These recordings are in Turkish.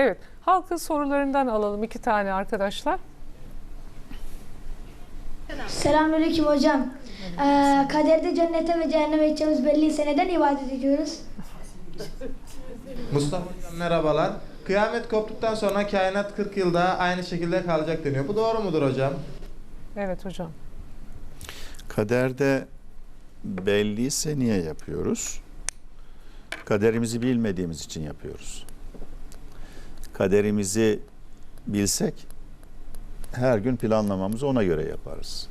Evet, halkın sorularından alalım iki tane arkadaşlar. Selamünaleyküm hocam. Ee, kaderde cennete ve cehenneme gideceğimiz belliyse neden ibadet ediyoruz? Mustafa hocam merhabalar. Kıyamet koptuktan sonra kainat 40 yılda aynı şekilde kalacak deniyor. Bu doğru mudur hocam? Evet hocam. Kaderde belliyse niye yapıyoruz? Kaderimizi bilmediğimiz için yapıyoruz Kaderimizi bilsek her gün planlamamızı ona göre yaparız.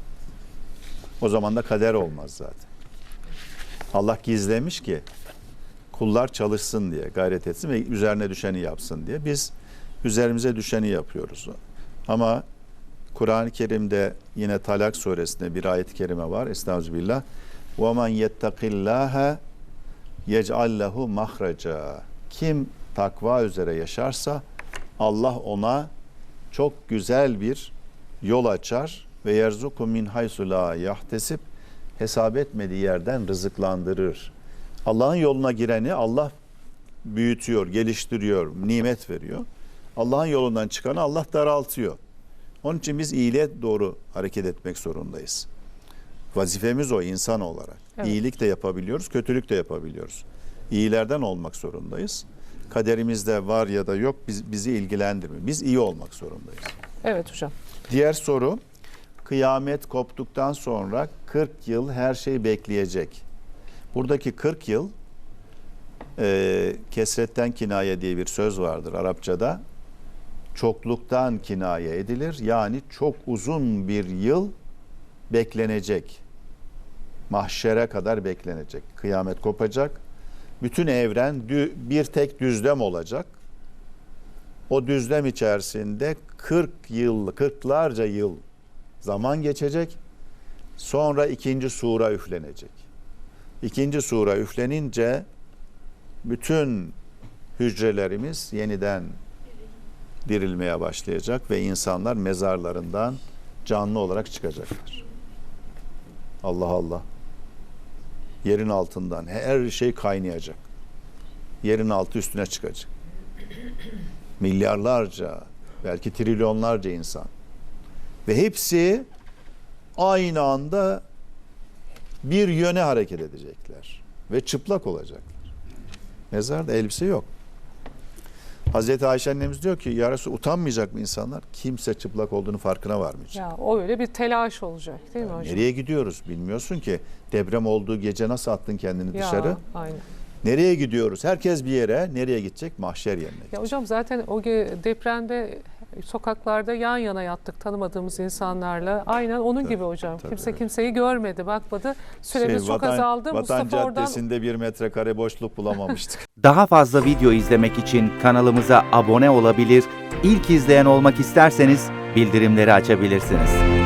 O zaman da kader olmaz zaten. Allah gizlemiş ki kullar çalışsın diye, gayret etsin ve üzerine düşeni yapsın diye. Biz üzerimize düşeni yapıyoruz. Ama Kur'an-ı Kerim'de yine Talak suresinde bir ayet-i kerime var. Estağfirullah. وَمَنْ يَتَّقِ اللّٰهَ يَجْعَلْ لَهُ مَخْرَجًا Kim takva üzere yaşarsa Allah ona çok güzel bir yol açar ve yerzuku min haysu la yahtesib hesap etmediği yerden rızıklandırır. Allah'ın yoluna gireni Allah büyütüyor, geliştiriyor, nimet veriyor. Allah'ın yolundan çıkanı Allah daraltıyor. Onun için biz iyiliğe doğru hareket etmek zorundayız. Vazifemiz o insan olarak. Evet. İyilik de yapabiliyoruz, kötülük de yapabiliyoruz. İyilerden olmak zorundayız. Kaderimizde var ya da yok biz, bizi ilgilendirmiyor. Biz iyi olmak zorundayız. Evet hocam. Diğer soru, kıyamet koptuktan sonra 40 yıl her şey bekleyecek. Buradaki 40 yıl, e, kesretten kinaye diye bir söz vardır Arapçada. Çokluktan kinaye edilir. Yani çok uzun bir yıl beklenecek. Mahşere kadar beklenecek. Kıyamet kopacak. Bütün evren bir tek düzlem olacak. O düzlem içerisinde 40 yıl, 40'larca yıl zaman geçecek. Sonra ikinci sura üflenecek. İkinci sura üflenince bütün hücrelerimiz yeniden dirilmeye başlayacak ve insanlar mezarlarından canlı olarak çıkacaklar. Allah Allah. Yerin altından her şey kaynayacak. Yerin altı üstüne çıkacak milyarlarca belki trilyonlarca insan ve hepsi aynı anda bir yöne hareket edecekler ve çıplak olacaklar. Mezarda elbise yok. Hazreti Ayşe annemiz diyor ki ya Resul utanmayacak mı insanlar? Kimse çıplak olduğunu farkına varmayacak. Ya o öyle bir telaş olacak değil mi hocam? Nereye gidiyoruz bilmiyorsun ki. Deprem olduğu gece nasıl attın kendini Ya, dışarı? Aynen. Nereye gidiyoruz? Herkes bir yere. Nereye gidecek? Mahşer yerine. Ya gidecek. hocam zaten o depremde sokaklarda yan yana yattık tanımadığımız insanlarla. Aynen onun gibi hocam. tabii, Kimse evet. kimseyi görmedi, bakmadı. Süremiz Şey, çok Vatan- azaldı. Vatan Mustafa oradan Caddesi'nde bir metrekare boşluk bulamamıştık. Daha fazla video izlemek için kanalımıza abone olabilir, ilk izleyen olmak isterseniz bildirimleri açabilirsiniz.